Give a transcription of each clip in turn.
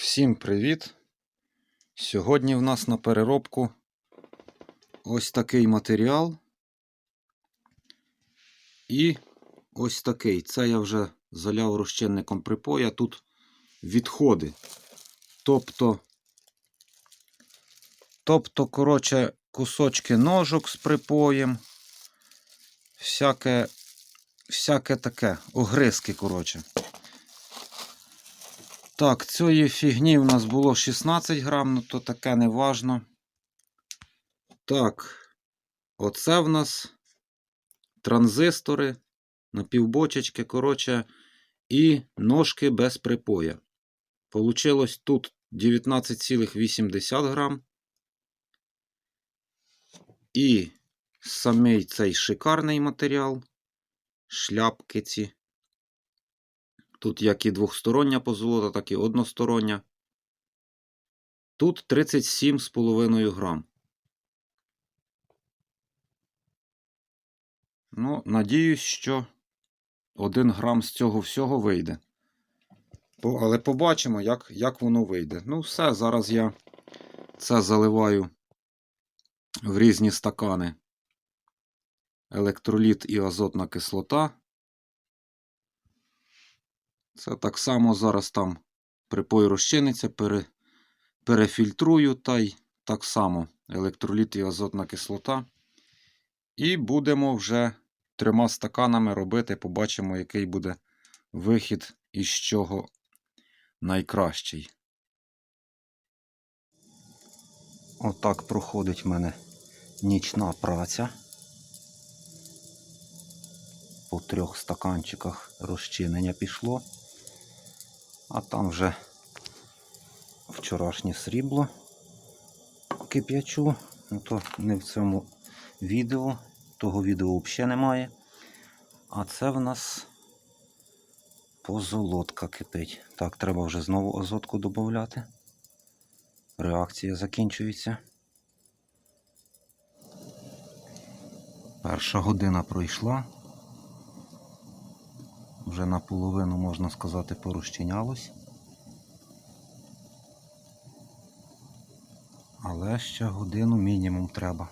Всім привіт! Сьогодні в нас на переробку ось такий матеріал. І ось такий. Це я вже заляв розчинником припоя. Тут відходи. Тобто, тобто, коротше, кусочки ножок з припоєм. Всяке, всяке таке, огризки, коротше. Так, цієї фігні в нас було 16 грам, ну то таке не важно. Так, оце в нас транзистори, напівбочечки, коротше, і ножки без припоя. Получилось тут 19,8 грам. І самий цей шикарний матеріал, шляпки ці. Тут як і двохстороння позолота, так і одностороння. Тут 37,5 грам. Ну, надіюсь, що 1 грам з цього всього вийде. Але побачимо, як, як воно вийде. Ну, все, зараз я це заливаю в різні стакани. Електроліт і азотна кислота. Це так само зараз там припой розчиниться, пере, перефільтрую та й так само електроліт і азотна кислота. І будемо вже трьома стаканами робити, побачимо, який буде вихід із чого найкращий. Отак проходить в мене нічна праця. По трьох стаканчиках розчинення пішло. А там вже вчорашнє срібло кип'ячу. Ну то не в цьому відео. Того відео взагалі немає. А це в нас позолотка кипить. Так, треба вже знову азотку додати. Реакція закінчується. Перша година пройшла. Вже наполовину, можна сказати, порозчинялось. Але ще годину мінімум треба.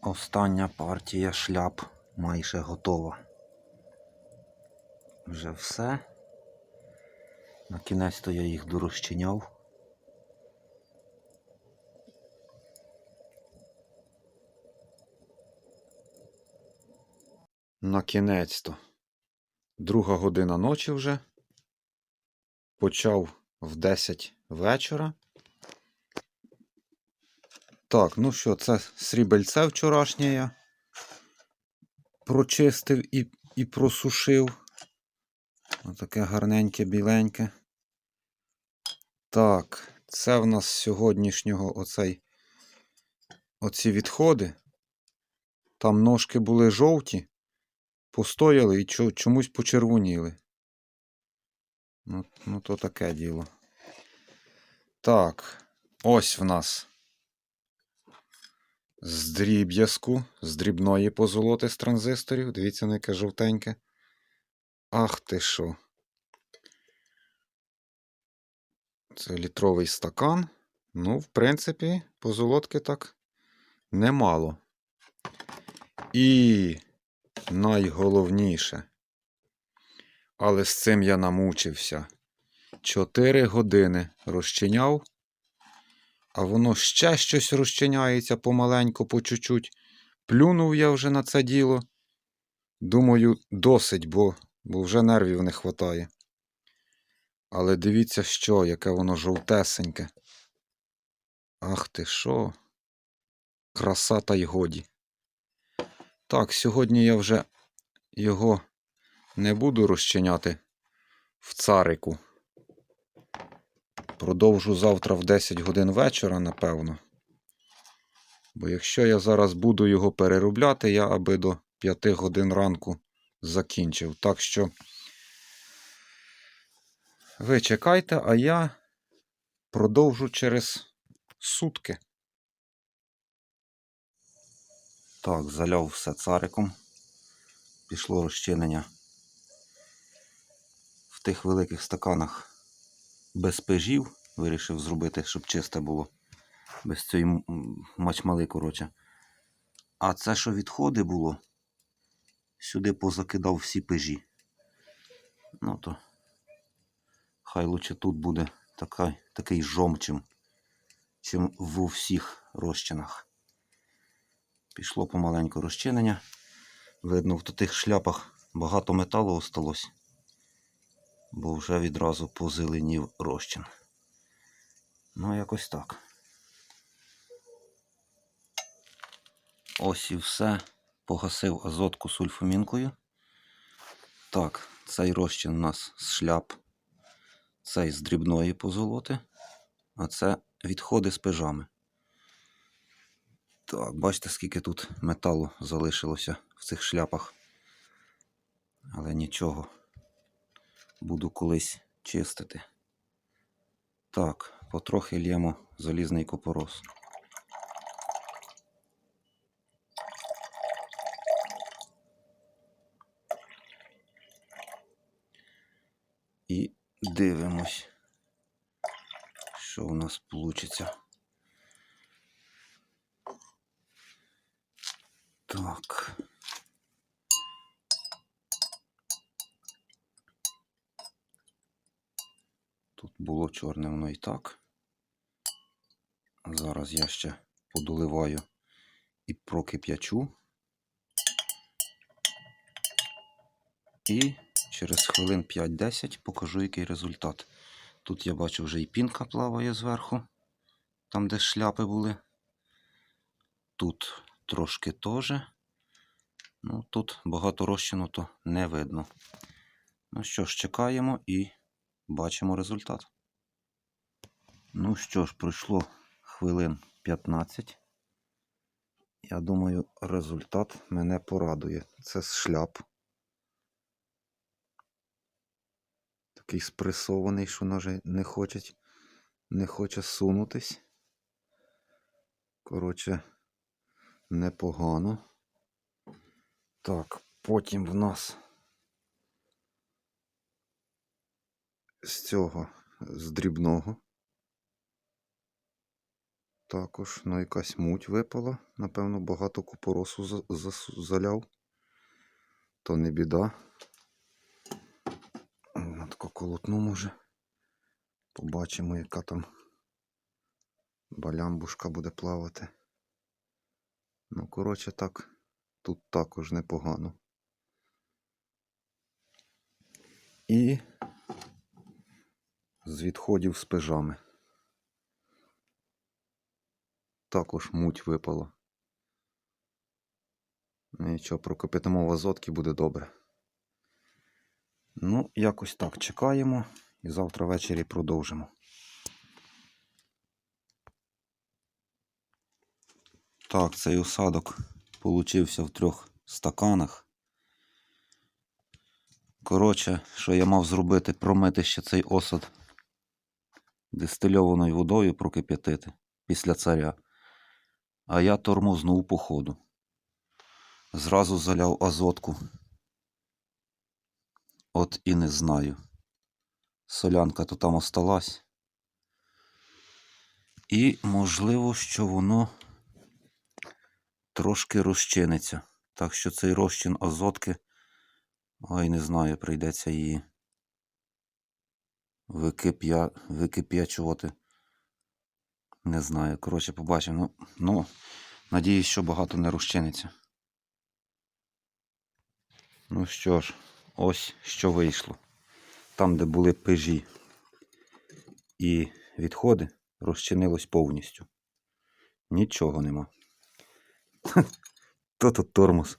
Остання партія шляп майже готова. Вже все. На кінець то я їх дорозчиняв. На кінець-то. Друга година ночі вже. Почав в 10 вечора. Так, ну що, це срібельце вчорашнє я прочистив і, і просушив. Отаке гарненьке, біленьке. Так, це в нас сьогоднішнього оцей, оці відходи. Там ножки були жовті, постояли і чомусь почервоніли. Ну, ну то таке діло. Так, ось в нас з дріб'язку, з дрібної позолоти з транзисторів. Дивіться, на яке жовтеньке. Ах ти що. Це літровий стакан. Ну, в принципі, позолотки так немало. І найголовніше. Але з цим я намучився. Чотири години розчиняв, а воно ще щось розчиняється помаленьку, по чуть-чуть. Плюнув я вже на це діло. Думаю, досить, бо, бо вже нервів не вистачає. Але дивіться, що, яке воно жовтесеньке. Ах ти що? Краса та й годі. Так, сьогодні я вже його не буду розчиняти в царику. Продовжу завтра в 10 годин вечора, напевно. Бо якщо я зараз буду його переробляти, я аби до 5 годин ранку закінчив. Так що ви чекайте, а я продовжу через сутки. Так, заляв все цариком. Пішло розчинення. В тих великих стаканах без пежів вирішив зробити, щоб чисте було. Без цієї мачмали, коротше. А це, що відходи було, сюди позакидав всі пежі. Ну то хай лучше тут буде така, такий жомчим, чим в всіх розчинах. Пішло помаленьку розчинення. Видно, в тих шляпах багато металу осталось, бо вже відразу позеленів розчин. Ну, якось так. Ось і все. Погасив азотку сульфамінкою. Так, цей розчин у нас з шляп, цей з дрібної позолоти, а це відходи з пежами. Так, бачите, скільки тут металу залишилося в цих шляпах. Але нічого. Буду колись чистити. Так, потрохи лємо залізний купорос. І дивимось, що у нас вийде. Так. Тут було чорне воно і так. Зараз я ще подоливаю і прокип'ячу. І через хвилин 5-10 покажу, який результат. Тут я бачу вже і пінка плаває зверху, там, де шляпи були. Тут трошки теж. Ну, тут багато розчину, то не видно. Ну що ж, чекаємо і бачимо результат. Ну що ж, пройшло хвилин 15. Я думаю, результат мене порадує. Це шляп. Такий спресований, що навіть не хоче, не хоче сунутись. Коротше, непогано. Так, потім в нас з цього, з дрібного. Також ну, якась муть випала. Напевно, багато купоросу заляв. То не біда. На таку колотну може. Побачимо, яка там балямбушка буде плавати. Ну, коротше, так, тут також непогано. І з відходів з пежами. Також муть випала. Нічого, прокипятимо в азотки буде добре. Ну, якось так чекаємо і завтра ввечері продовжимо. Так, цей осадок получився в трьох стаканах. Коротше, що я мав зробити, промити ще цей осад дистильованою водою прокип'ятити після царя. А я тормознув по ходу. Зразу заляв азотку. От і не знаю. Солянка то там осталась. І можливо, що воно трошки розчиниться. Так що цей розчин азотки, ой, не знаю, прийдеться її викип'я... викип'ячувати. Не знаю. Коротше, побачимо. Ну, ну, надіюсь, що багато не розчиниться. Ну що ж, ось що вийшло. Там, де були пежі і відходи, розчинилось повністю. Нічого нема. То тут тормоз.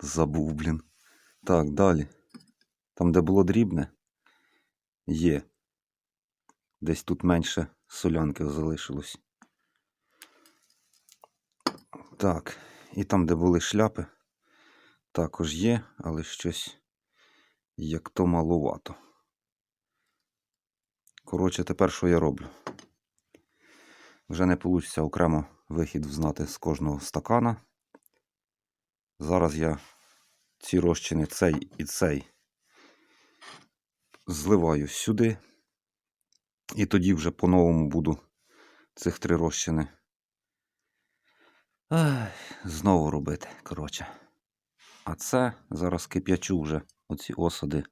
Забув, блін. Так, далі. Там, де було дрібне, є. Десь тут менше солянки залишилось. Так, і там, де були шляпи, також є, але щось як то маловато. Коротше, тепер що я роблю? Вже не вийде окремо вихід взнати з кожного стакана. Зараз я ці розчини, цей і цей, зливаю сюди. І тоді вже по-новому буду цих три розчини. Ай, знову робити, коротше. А це зараз кип'ячу вже оці осади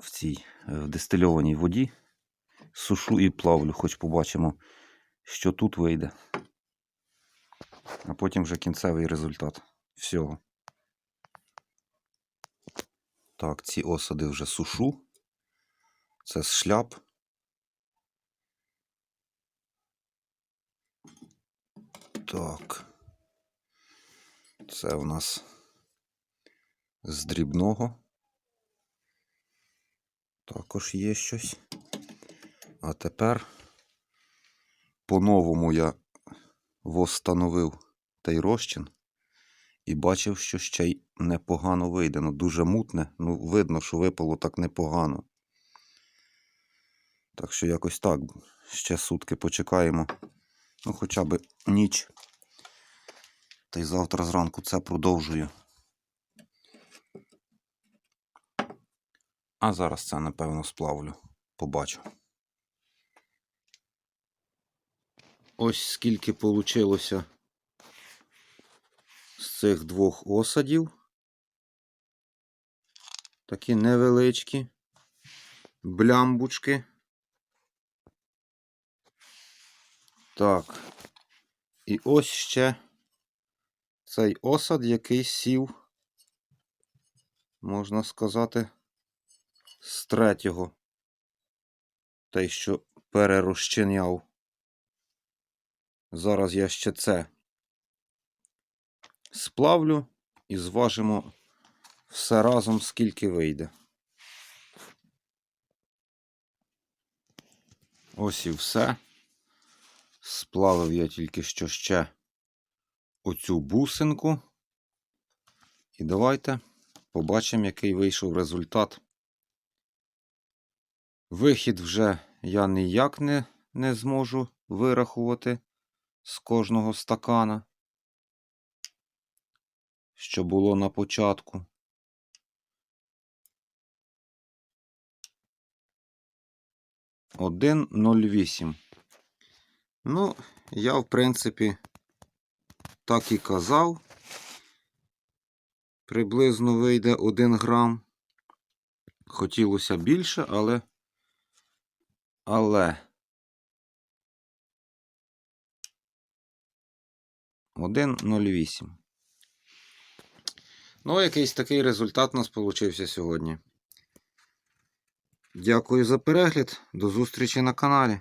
в цій е, в дистильованій воді. Сушу і плавлю, хоч побачимо, що тут вийде. А потім вже кінцевий результат всього. Так, ці осади вже сушу. Це з шляп. Так. Це у нас з дрібного. Також є щось. А тепер по-новому я восстановив той розчин і бачив, що ще й непогано вийде. Ну, дуже мутне. Ну, видно, що випало так непогано. Так що якось так. Ще сутки почекаємо. Ну, хоча б ніч. Та й завтра зранку це продовжую. А зараз це, напевно, сплавлю. Побачу. Ось скільки получилося з цих двох осадів. Такі невеличкі блямбучки. Так. І ось ще цей осад, який сів, можна сказати, з третього. Той, що перерозчиняв. Зараз я ще це сплавлю і зважимо все разом, скільки вийде. Ось і все. Сплавив я тільки що ще оцю бусинку. І давайте побачимо, який вийшов результат. Вихід вже я ніяк не, не зможу вирахувати з кожного стакана, що було на початку. Один ноль вісім. Ну, я, в принципі, так і казав. Приблизно вийде 1 грам. Хотілося більше, але. Але. 1,08. Ну, якийсь такий результат у нас получився сьогодні. Дякую за перегляд. До зустрічі на каналі.